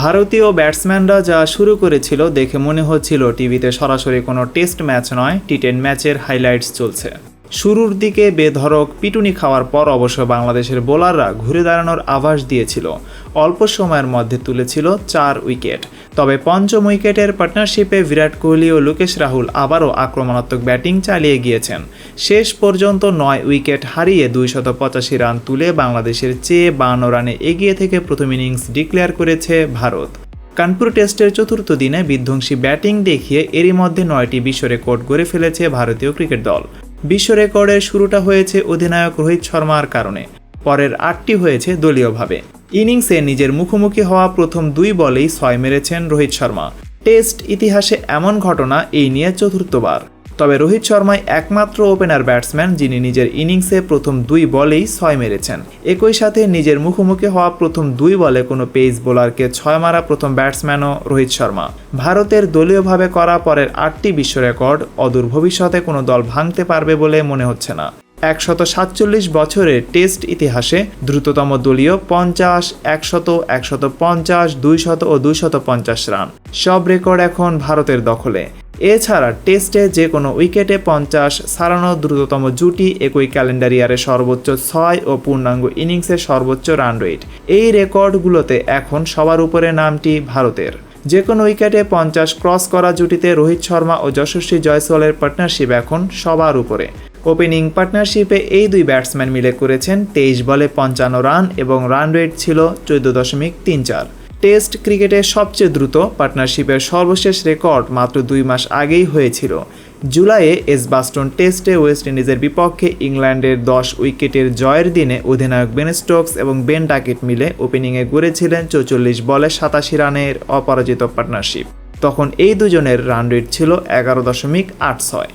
ভারতীয় ব্যাটসম্যানরা যা শুরু করেছিল দেখে মনে হচ্ছিল টিভিতে সরাসরি কোনো টেস্ট ম্যাচ নয়, টি টেন ম্যাচের হাইলাইটস চলছে। শুরুর দিকে বেধরক পিটুনি খাওয়ার পর অবশ্য বাংলাদেশের বোলাররা ঘুরে দাঁড়ানোর আভাস দিয়েছিল। অল্প সময়ের মধ্যে তুলেছিল চার উইকেট। তবে পঞ্চম উইকেটের পার্টনারশিপে বিরাট কোহলি ও লোকেশ রাহুল আবারও আক্রমণাত্মক ব্যাটিং চালিয়ে গিয়েছেন। শেষ পর্যন্ত নয় উইকেট হারিয়ে দুইশত পঁচাশি রান তুলে বাংলাদেশের চেয়ে বান্ন রানে এগিয়ে থেকে প্রথম ইনিংস ডিক্লেয়ার করেছে ভারত। কানপুর টেস্টের চতুর্থ দিনে বিধ্বংসী ব্যাটিং দেখিয়ে এরই মধ্যে নয়টি বিশ্ব রেকর্ড গড়ে ফেলেছে ভারতীয় ক্রিকেট দল। বিশ্ব রেকর্ডের শুরুটা হয়েছে অধিনায়ক রোহিত শর্মার কারণে। পরের আটটি হয়েছে দলীয়ভাবে। ইনিংসে নিজের মুখোমুখি হওয়া প্রথম দুই বলেই ছয় মেরেছেন রোহিত শর্মা। টেস্ট ইতিহাসে এমন ঘটনা এই নিয়ে চতুর্থবার। তবে রোহিত শর্মাই একমাত্র ওপেনার ব্যাটসম্যান যিনি নিজের ইনিংসে প্রথম দুই বলেই ছয় মেরেছেন। একই সাথে নিজের মুখোমুখি হওয়া প্রথম দুই বলে কোনো পেস বোলারকে ছয় মারা প্রথম ব্যাটসম্যানও রোহিত শর্মা। ভারতের দলীয়ভাবে করা পরের আটটি বিশ্ব রেকর্ড অদূর ভবিষ্যতে কোনো দল ভাঙতে পারবে বলে মনে হচ্ছে না। একশত সাতচল্লিশ বছরের টেস্ট ইতিহাসে দ্রুততম দলীয় পঞ্চাশ, একশত একশত পঞ্চাশ, দুইশত ও দুইশত পঞ্চাশ রান। সব রেকর্ড এখন ভারতের দখলে। এছাড়া টেস্টে যে কোনো উইকেটে পঞ্চাশ সারানো দ্রুততম জুটি একই ক্যালেন্ডার ইয়ারে সর্বোচ্চ ছয় ও পূর্ণাঙ্গ ইনিংসের সর্বোচ্চ রান রেট। এই রেকর্ডগুলোতে এখন সবার উপরে নামটি ভারতের। যে কোনো উইকেটে পঞ্চাশ ক্রস করা জুটিতে রোহিত শর্মা ও যশস্বী জয়সওয়ালের পার্টনারশিপ এখন সবার উপরে। ওপেনিং পার্টনারশিপে এই দুই ব্যাটসম্যান মিলে করেছেন তেইশ বলে পঞ্চান্ন রান এবং রান রেট ছিল চোদ্দ দশমিক তিন চার। টেস্ট ক্রিকেটের সবচেয়ে দ্রুত পার্টনারশিপের সর্বশেষ রেকর্ড মাত্র দুই মাস আগেই হয়েছিল। জুলাইয়ে এস বাস্টন টেস্টে ওয়েস্ট ইন্ডিজের বিপক্ষে ইংল্যান্ডের দশ উইকেটের জয়ের দিনে অধিনায়ক বেন স্টোকস এবং বেন ডাকেট মিলে ওপেনিংয়ে গড়েছিলেন চৌচল্লিশ বলে সাতাশি রানের অপরাজিত পার্টনারশিপ। তখন এই দুজনের রান রেট ছিল এগারো দশমিক আট ছয়।